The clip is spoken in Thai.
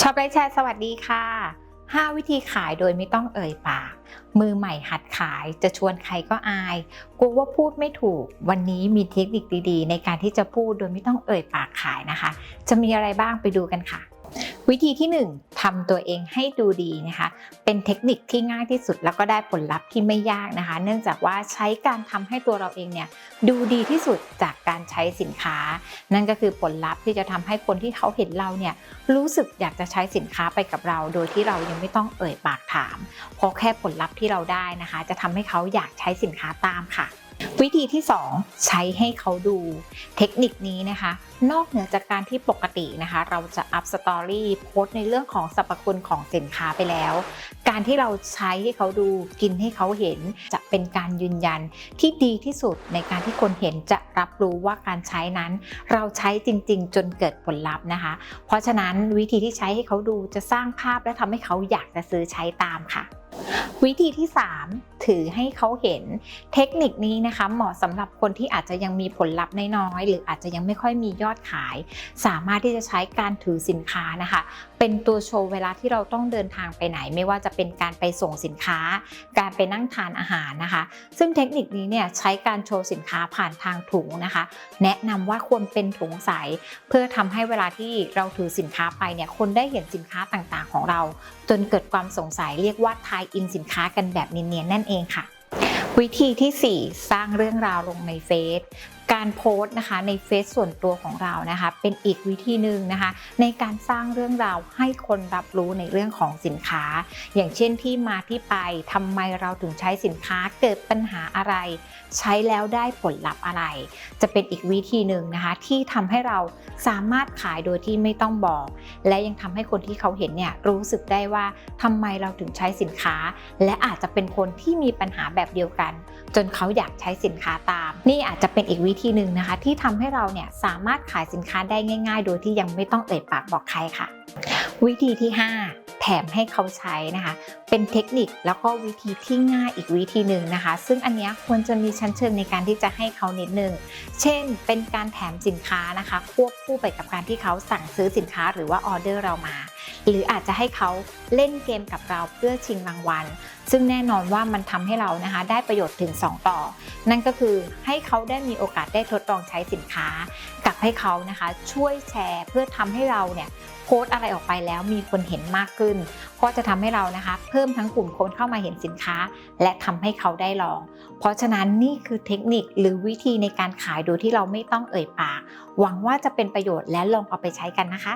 ชอบไลฟ์แชร์สวัสดีค่ะ 5 วิธีขายโดยไม่ต้องเอ่ยปาก มือใหม่หัดขายจะชวนใครก็อายกลัวว่าพูดไม่ถูก วันนี้มีเทคนิคดีๆ ในการที่จะพูดโดยไม่ต้องเอ่ยปากขายนะคะ จะมีอะไรบ้างไปดูกันค่ะ วิธีที่ 1ทำตัวเองให้ดูดีนะคะ เป็นเทคนิคที่ง่ายที่สุดแล้วก็ได้ผลลัพธ์ที่ไม่ยากนะคะ เนื่องจากว่าใช้การทำให้ตัวเราเองเนี่ยดูดีที่สุดจากการใช้สินค้า นั่นก็คือผลลัพธ์ที่จะทำให้คนที่เขาเห็นเราเนี่ยรู้สึกอยากจะใช้สินค้าไปกับเรา โดยที่เรายังไม่ต้องเอ่ยปากถามเพราะแค่ผลลัพธ์ที่เราได้นะคะ จะทำให้เขาอยากใช้สินค้าตามค่ะ วิธีที่ 2 ใช้ให้เขาดูเทคนิคนี้นะคะ นอกเหนือจากการที่ปกตินะคะ เราจะอัพสตอรี่โพสในเรื่องของสรรพคุณของสินค้าไปแล้ว การที่เราใช้ให้เขาดูกินให้เขาเห็น จะเป็นการยืนยันที่ดีที่สุดในการที่คนเห็นจะรับรู้ว่าการใช้นั้น เราใช้จริง ๆ จนเกิดผลลัพธ์นะคะ เพราะฉะนั้นวิธีที่ใช้ให้เขาดูจะสร้างภาพและทำให้เขาอยากจะซื้อใช้ตามค่ะ วิธีที่ 3 ถือให้เขาเห็น เทคนิคนี้นะคะเหมาะสำหรับคนที่อาจจะยังมีผลลัพธ์น้อยๆหรืออาจจะยังไม่ค่อยมียอดขาย สามารถที่จะใช้การถือสินค้านะคะ เป็นตัวโชว์เวลาที่เราต้องเดินทางไปไหน ไม่ว่าจะเป็นการไปส่งสินค้า การไปนั่งทานอาหารนะคะ ซึ่งเทคนิคนี้เนี่ยใช้การโชว์สินค้าผ่านทางถุงนะคะ แนะนำว่าควรเป็นถุงใส เพื่อทำให้เวลาที่เราถือสินค้าไปเนี่ยคนได้เห็นสินค้าต่างๆ ของเรา จนเกิดความสงสัยเรียกว่าทายอินสินค้ากันแบบเนียนๆนั่นเองค่ะ วิธีที่ 4 สร้างเรื่องราวลงในเฟซ การโพสต์นะคะในเฟซส่วนตัวของเรานะคะเป็นอีกวิธีหนึ่งนะคะ ในการสร้างเรื่องราวให้คนรับรู้ในเรื่องของสินค้า อย่างเช่นที่มาที่ไปทำไมเราถึงใช้สินค้าเกิดปัญหาอะไร ใช้แล้วได้ผลลัพธ์อะไร จะเป็นอีกวิธีหนึ่งนะคะ ที่ทำให้เราสามารถขายโดยที่ไม่ต้องบอก และยังทำให้คนที่เขาเห็นเนี่ยรู้สึกได้ว่าทำไมเราถึงใช้สินค้า และอาจจะเป็นคนที่มีปัญหาแบบเดียวกัน จนเขาอยากใช้สินค้าตาม นี่อาจจะเป็นอีกวิธีหนึ่งนะคะ ที่ทำให้เราเนี่ยสามารถขายสินค้าได้ง่าย ๆ โดยที่ยังไม่ต้องเอ่ยปากบอกใครค่ะ วิธีที่ 5แถมให้เขาใช้นะคะ เป็นเทคนิคแล้วก็วิธีที่ง่ายอีกวิธีหนึ่งนะคะ ซึ่งอันนี้ควรจะมีชั้นเชิงในการที่จะให้เขานิดนึง เช่น เป็นการแถมสินค้านะคะ ควบคู่ไปกับการที่เขาสั่งซื้อสินค้าหรือว่าออเดอร์เรามา หรืออาจจะให้เขาเล่นเกมกับเราเพื่อชิงรางวัล ซึ่งแน่นอนว่ามันทำให้เรานะคะได้ประโยชน์ถึง 2 ต่อ นั่นก็คือให้เขาได้มีโอกาสได้ทดลองใช้สินค้า กับให้เขานะคะช่วยแชร์เพื่อทำให้เราเนี่ยโพสอะไรออกไปแล้วมีคนเห็นมากขึ้น ก็จะทำให้เรานะคะ เพิ่มทั้งกลุ่มคนเข้ามาเห็นสินค้า และทำให้เขาได้ลอง เพราะฉะนั้นนี่คือเทคนิคหรือวิธีในการขายโดยที่เราไม่ต้องเอ่ยปาก หวังว่าจะเป็นประโยชน์และลองเอาไปใช้กันนะคะ